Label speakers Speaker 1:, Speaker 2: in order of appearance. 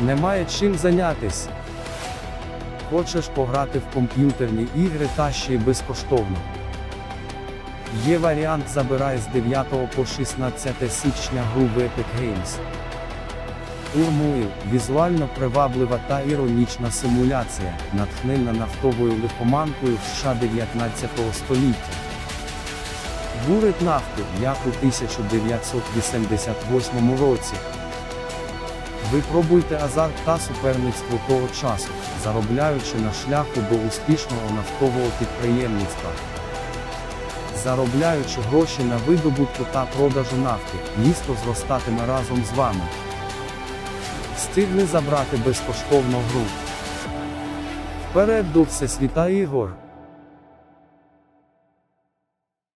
Speaker 1: Немає чим зайнятись. Хочеш пограти в комп'ютерні ігри та ще й безкоштовно. Є варіант забирай з 9 по 16 січня гру в Epic Games. Урмуїв візуально приваблива та іронічна симуляція, натхнена нафтовою лихоманкою в США 19 століття. Бурить нафту, як у 1988 році. Випробуйте азарт та суперництво того часу, заробляючи на шляху до успішного нафтового підприємництва. Заробляючи гроші на видобутку та продажу нафти, місто зростатиме разом з вами. Встигни забрати безкоштовну гру. Вперед до всесвіта ігор!